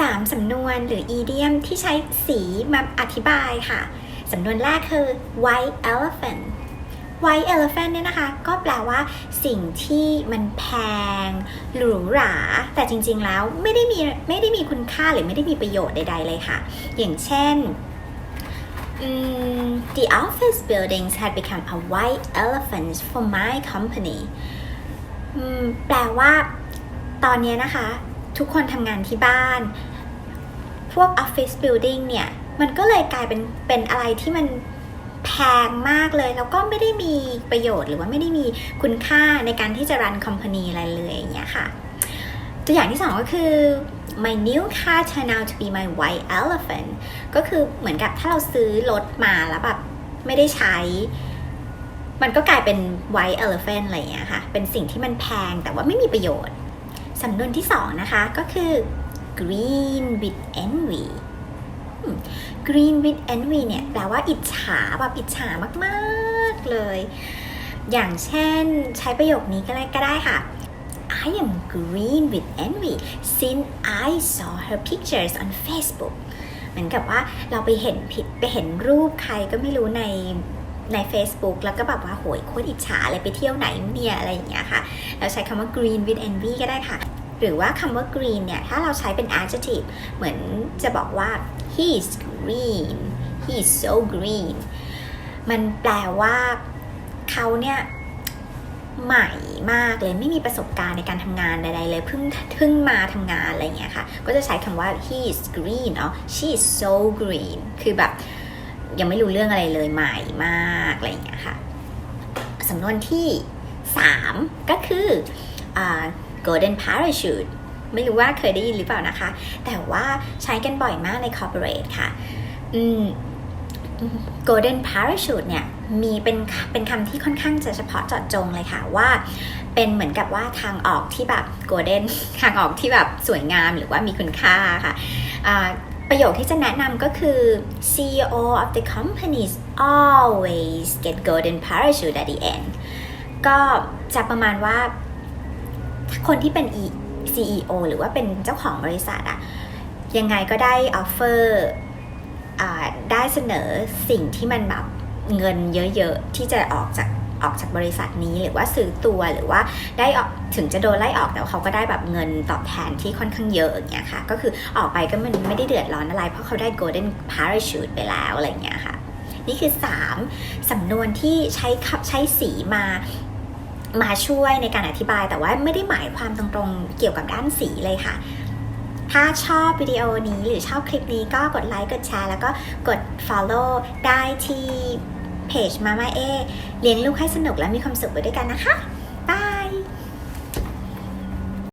3 สำนวนหรือ idiom ที่ใช้สีมาอธิบายค่ะ สำนวนแรกคือ white elephant white elephant เนี่ยนะคะ ก็แปลว่าสิ่งที่มันแพง หรูหรา แต่จริงๆแล้วไม่ได้มีไม่ได้มีคุณค่าหรือไม่ได้มีประโยชน์ใดๆเลยค่ะ อย่างเช่น the office buildings had become a white elephant for my company แปลว่าตอนนี้นะคะ ทุกคนทำงานที่บ้าน พวก office building เนี่ย มันก็เลยกลายเป็นเป็นอะไรที่มันแพงมากเลย แล้วก็ไม่ได้มีประโยชน์หรือว่าไม่ได้มีคุณค่าในการที่จะรัน company อะไรเลยอย่างเงี้ยค่ะ ตัวอย่างที่สองก็คือ my new car turned out to be my white elephant ก็คือเหมือนกับถ้าเราซื้อรถมาแล้วแบบไม่ได้ใช้ มันก็กลายเป็น white elephant อะไรอย่างเงี้ยค่ะ เป็นสิ่งที่มันแพงแต่ว่าไม่มีประโยชน์ สำนวนที่สองนะคะก็คือ green with envy green with envy เนี่ยแปลว่าอิจฉาแบบอิจฉามากๆเลย อย่างเช่นใช้ประโยคนี้ก็ได้ก็ได้ค่ะ I am green with envy since I saw her pictures on Facebook เหมือนกับว่าเราไปเห็นผิดไปเห็นรูปใครก็ไม่รู้ใน ใน Facebook แล้วก็แบบว่าโหยโคตรอิจฉาเลยไปเที่ยวไหนเนี่ยอะไรอย่างเงี้ยค่ะ เราใช้คำว่า green with envy ก็ได้ค่ะ หรือว่าคำว่า green เนี่ย ถ้าเราใช้เป็น adjective เหมือนจะบอกว่า he's green he's so green มันแปลว่าเขาเนี่ยใหม่มากเลยไม่มีประสบการณ์ในการทำงานใดๆเลยเพิ่งเพิ่งมาทำงานอะไรอย่างเงี้ยค่ะ ก็จะใช้คำว่า he's green เนาะ she's so green คือแบบ ยังไม่รู้เรื่องอะไรเลยใหม่มากอะไรอย่างเงี้ยค่ะสำนวนที่ 3 ก็คืออ golden parachute ไม่รู้ว่าเคยได้ยินหรือเปล่านะคะ แต่ว่าใช้กันบ่อยมากใน corporate ค่ะ อืม golden parachute เนี่ยมีเป็นเป็นคำที่ค่อนข้างจะเฉพาะเจาะจงเลยค่ะว่าเป็นเหมือนกับว่าทางออกที่แบบ golden ทางออกที่แบบสวยงามหรือว่ามีคุณค่าค่ะ ประโยคที่จะแนะนำก็คือ CEO of the companies always get golden parachute at the end ก็จะประมาณว่า คนที่เป็น CEO หรือว่าเป็นเจ้าของบริษัทอะยังไงก็ได้ออฟเฟอร์ได้เสนอสิ่งที่มันแบบเงินเยอะ ๆ ที่จะออกจาก ออกจากบริษัทนี้หรือว่าซื้อตัวหรือว่าได้ออกถึงจะโดนไล่ออกแต่ว่าเขาก็ได้แบบเงินตอบแทนที่ค่อนข้างเยอะอย่างเงี้ยค่ะ ก็คือออกไปก็มันไม่ได้เดือดร้อนอะไร เพราะเขาได้ golden parachute ไปแล้วอะไรเงี้ยค่ะ นี่คือ 3 สำนวนที่ใช้ขับใช้สีมามาช่วยในการอธิบายแต่ว่าไม่ได้หมายความตรงๆเกี่ยวกับด้านสีเลยค่ะ ถ้าชอบวิดีโอนี้หรือชอบคลิปนี้ก็กดไลค์กดแชร์แล้วก็กด follow ได้ที่ เพจมาม่าเอเลี้ยงลูกให้สนุกและมีความสุขไปด้วยกันนะคะ